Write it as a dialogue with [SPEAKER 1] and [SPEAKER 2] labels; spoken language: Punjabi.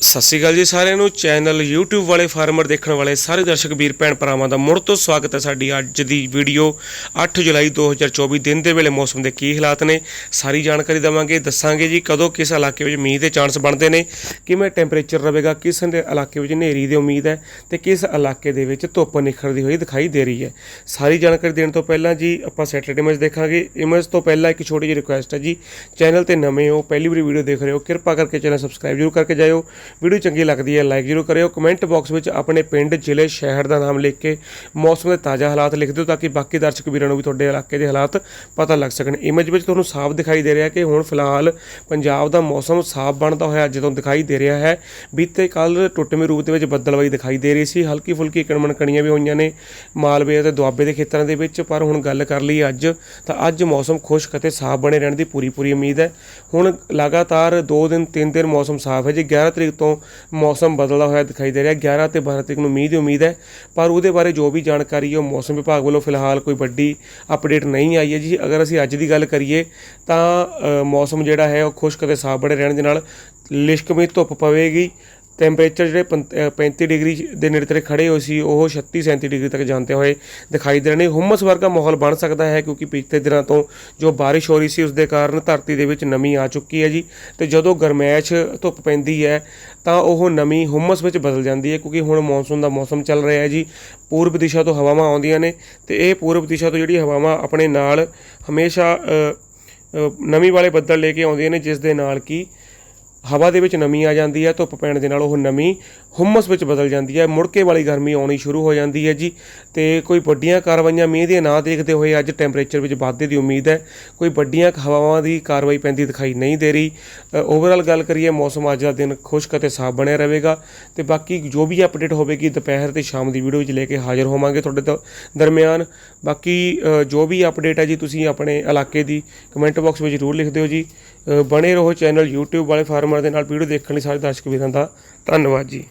[SPEAKER 1] ਸਤਿ ਸ਼੍ਰੀ ਅਕਾਲ ਜੀ ਸਾਰਿਆਂ ਨੂੰ। ਚੈਨਲ YouTube ਵਾਲੇ ਫਾਰਮਰ ਦੇਖਣ ਵਾਲੇ ਸਾਰੇ ਦਰਸ਼ਕ ਵੀਰ, ਭੈਣ ਭਰਾਵਾਂ ਦਾ ਮੁੜ ਤੋਂ ਸਵਾਗਤ ਹੈ ਸਾਡੀ ਅੱਜ ਦੀ ਵੀਡੀਓ। 8 ਜੁਲਾਈ 2024 ਦਿਨ ਦੇ ਵੇਲੇ ਮੌਸਮ ਦੇ ਕੀ ਹਾਲਾਤ ਨੇ, ਸਾਰੀ ਜਾਣਕਾਰੀ ਦਵਾਂਗੇ। ਦੱਸਾਂਗੇ ਜੀ ਕਦੋਂ ਕਿਸ ਇਲਾਕੇ ਵਿੱਚ ਮੀਂਹ ਦੇ ਚਾਂਸ ਬਣਦੇ ਨੇ, ਕਿਵੇਂ ਟੈਂਪਰੇਚਰ ਰਹੇਗਾ, ਕਿਸ ਦੇ ਇਲਾਕੇ ਵਿੱਚ ਹਨੇਰੀ ਦੀ ਉਮੀਦ ਹੈ ਤੇ ਕਿਸ ਇਲਾਕੇ ਦੇ ਵਿੱਚ ਧੁੱਪ ਨਿਖਰਦੀ ਹੋਈ ਦਿਖਾਈ ਦੇ ਰਹੀ ਹੈ। ਸਾਰੀ ਜਾਣਕਾਰੀ ਦੇਣ ਤੋਂ ਪਹਿਲਾਂ ਜੀ ਆਪਾਂ ਸੈਟਰਡੇ ਇਮੇਜ ਦੇਖਾਂਗੇ। ਇਮੇਜ ਤੋਂ ਪਹਿਲਾਂ ਇੱਕ ਛੋਟੀ ਜਿਹੀ ਰਿਕੁਐਸਟ ਹੈ ਜੀ ਚੈਨਲ ਤੇ ਨਵੇਂ ਹੋ, ਪਹਿਲੀ ਵਾਰੀ ਵੀਡੀਓ ਦੇਖ ਰਹੇ ਹੋ, ਕਿਰਪਾ ਕਰਕੇ ਚੈਨਲ ਸਬਸਕ੍ਰਾਈਬ ਜ਼ਰੂਰ ਕਰਕੇ ਜਾਇਓ। ਵੀਡੀਓ ਚੰਗੀ ਲੱਗਦੀ ਹੈ ਲਾਈਕ ਜ਼ਰੂਰ ਕਰਿਓ। ਕਮੈਂਟ ਬਾਕਸ ਵਿੱਚ ਆਪਣੇ ਪਿੰਡ, ਜ਼ਿਲ੍ਹੇ, ਸ਼ਹਿਰ ਦਾ ਨਾਮ ਲਿਖ ਕੇ ਮੌਸਮ ਦੇ ਤਾਜ਼ਾ ਹਾਲਾਤ ਲਿਖ ਦਿਓ ਤਾਂ ਕਿ ਬਾਕੀ ਦਰਸ਼ਕ ਵੀਰਾਂ ਨੂੰ ਵੀ ਤੁਹਾਡੇ ਇਲਾਕੇ ਦੇ ਹਾਲਾਤ ਪਤਾ ਲੱਗ ਸਕਣ। ਇਮੇਜ ਵਿੱਚ ਤੁਹਾਨੂੰ ਸਾਫ਼ ਦਿਖਾਈ ਦੇ ਰਿਹਾ ਕਿ ਹੁਣ ਫਿਲਹਾਲ ਪੰਜਾਬ ਦਾ ਮੌਸਮ ਸਾਫ਼ ਬਣਦਾ ਹੋਇਆ ਜਦੋਂ ਦਿਖਾਈ ਦੇ ਰਿਹਾ ਹੈ। ਬੀਤੇ ਕੱਲ ਟੁੱਟਵੇਂ ਰੂਪ ਦੇ ਵਿੱਚ ਬੱਦਲਵਾਈ ਦਿਖਾਈ ਦੇ ਰਹੀ ਸੀ। ਹਲਕੀ ਫੁਲਕੀ ਕਣਮਣ ਕਣੀਆਂ ਵੀ ਹੋਈਆਂ ਨੇ ਮਾਲਵੇ ਅਤੇ ਦੁਆਬੇ ਦੇ ਖੇਤਰਾਂ ਦੇ ਵਿੱਚ। ਪਰ ਹੁਣ ਗੱਲ ਕਰ ਲਈ ਅੱਜ, ਤਾਂ ਅੱਜ ਮੌਸਮ ਖੁਸ਼ਕ ਅਤੇ ਸਾਫ਼ ਬਣੇ ਰਹਿਣ ਦੀ ਪੂਰੀ ਪੂਰੀ ਉਮੀਦ ਹੈ। ਹੁਣ ਲਗਾਤਾਰ 2 ਦਿਨ 3 ਦਿਨ ਮੌਸਮ ਸਾਫ਼ ਹੈ। ਜੀ 11 ਤਰੀਕ ਤੋਂ ਮੌਸਮ ਬਦਲਦਾ ਹੋਇਆ ਦਿਖਾਈ ਦੇ ਰਿਹਾ। 11 ਤੇ 12 ਤਰੀਕ ਨੂੰ ਮੀਂਹ ਦੀ ਉਮੀਦ ਹੈ, ਪਰ ਉਹਦੇ ਬਾਰੇ ਜੋ ਵੀ ਜਾਣਕਾਰੀ ਹੈ, ਉਹ ਮੌਸਮ ਵਿਭਾਗ ਵੱਲੋਂ ਫਿਲਹਾਲ ਕੋਈ ਵੱਡੀ ਅਪਡੇਟ ਨਹੀਂ ਆਈ ਹੈ ਜੀ। ਅਗਰ ਅਸੀਂ ਅੱਜ ਦੀ ਗੱਲ ਕਰੀਏ, ਤਾਂ ਮੌਸਮ ਜਿਹੜਾ ਹੈ, ਉਹ ਖੁਸ਼ਕ ਅਤੇ ਸਾਫ਼ ਬੜੇ ਰਹਿਣ ਦੇ ਨਾਲ ਲਿਸ਼ਕਵੀਂ ਧੁੱਪ ਪਵੇਗੀ। ਟੈਂਪਰੇਚਰ ਜਿਹੜੇ ਪੰਤ- ਅ, 35 ਡਿਗਰੀ ਦੇ ਨੇੜੇ ਤੇੜੇ ਖੜੇ ਹੋਏ ਸੀ ਉਹ 36 37 ਡਿਗਰੀ ਤੱਕ ਜਾਂਦੇ ਹੋਏ ਦਿਖਾਈ ਦੇ ਰਹੇ ਨੇ। ਹੁਮਸ ਵਰਗਾ ਮਾਹੌਲ ਬਣ ਸਕਦਾ ਹੈ ਕਿਉਂਕਿ ਪਿਛਲੇ ਦਿਨਾਂ ਤੋਂ ਜੋ ਬਾਰਿਸ਼ ਹੋ ਰਹੀ ਸੀ ਉਸ ਦੇ ਕਾਰਨ ਧਰਤੀ ਦੇ ਵਿੱਚ ਨਮੀ ਆ ਚੁੱਕੀ ਹੈ ਜੀ। ਤੇ ਜਦੋਂ ਗਰਮੈਸ਼ ਧੁੱਪ ਪੈਂਦੀ ਹੈ ਤਾਂ ਉਹ ਨਮੀ ਹੁਮਸ ਵਿੱਚ ਬਦਲ ਜਾਂਦੀ ਹੈ ਕਿਉਂਕਿ ਹੁਣ ਮੌਨਸੂਨ ਦਾ ਮੌਸਮ ਚੱਲ ਰਿਹਾ ਹੈ ਜੀ। ਪੂਰਬ ਦਿਸ਼ਾ ਤੋਂ ਹਵਾਵਾਂ ਆਉਂਦੀਆਂ ਨੇ ਤੇ ਇਹ ਪੂਰਬ ਦਿਸ਼ਾ ਤੋਂ ਜਿਹੜੀ ਹਵਾਵਾਂ ਆਪਣੇ ਨਾਲ ਹਮੇਸ਼ਾ ਨਮੀ ਵਾਲੇ ਬੱਦਲ ਲੈ ਕੇ ਆਉਂਦੀਆਂ ਨੇ ਜਿਸ ਦੇ ਨਾਲ ਕਿ ਹਵਾ ਦੇ ਵਿੱਚ ਨਮੀ ਆ ਜਾਂਦੀ ਹੈ, ਧੁੱਪ ਪੈਣ ਦੇ ਨਾਲ ਉਹ ਨਮੀ ਹੁਮਸ ਵਿੱਚ ਬਦਲ ਜਾਂਦੀ ਹੈ। ਮੁੜਕੇ ਵਾਲੀ ਗਰਮੀ ਆਉਣੀ ਸ਼ੁਰੂ ਹੋ ਜਾਂਦੀ ਹੈ ਜੀ। ਤੇ ਕੋਈ ਵੱਡੀਆਂ ਕਾਰਵਾਈਆਂ ਮੀਂਹ ਦੀਆਂ ਨਾ ਦੇਖਦੇ ਹੋਏ ਅੱਜ ਟੈਂਪਰੇਚਰ ਵਿੱਚ ਵਾਧੇ ਦੀ ਉਮੀਦ ਹੈ। ਕੋਈ ਵੱਡੀਆਂ ਹਵਾਵਾਂ ਦੀ ਕਾਰਵਾਈ ਪੈਂਦੀ ਦਿਖਾਈ ਨਹੀਂ ਦੇ ਰਹੀ। ਓਵਰਆਲ ਗੱਲ ਕਰੀਏ, ਮੌਸਮ ਅੱਜ ਦਾ ਦਿਨ ਖੁਸ਼ਕ ਅਤੇ ਸਾਫ਼ ਬਣਿਆ ਰਹੇਗਾ। ਤੇ ਬਾਕੀ ਜੋ ਵੀ ਅਪਡੇਟ ਹੋਵੇਗੀ, ਦੁਪਹਿਰ ਤੇ ਸ਼ਾਮ ਦੀ ਵੀਡੀਓ ਵਿੱਚ ਲੈ ਕੇ ਹਾਜ਼ਰ ਹੋਵਾਂਗੇ ਤੁਹਾਡੇ ਦ- ਦਰਮਿਆਨ। ਬਾਕੀ ਜੋ ਵੀ ਅਪਡੇਟ ਹੈ ਜੀ, ਤੁਸੀਂ ਆਪਣੇ ਇਲਾਕੇ ਦੀ ਕਮੈਂਟ ਬਾਕਸ ਵਿੱਚ ਜ਼ਰੂਰ ਲਿਖ ਦਿਓ ਜੀ। ਬਣੇ ਰਹੋ ਚੈਨਲ YouTube ਵਾਲੇ ਫਾਰਮ ਫਾਰਮਰ ਦੇ ਨਾਲ ਵੀਡੀਓ ਦੇਖਣ ਲਈ ਸਾਰੇ ਦਰਸ਼ਕ ਵੀਰਾਂ ਦਾ ਧੰਨਵਾਦ ਜੀ।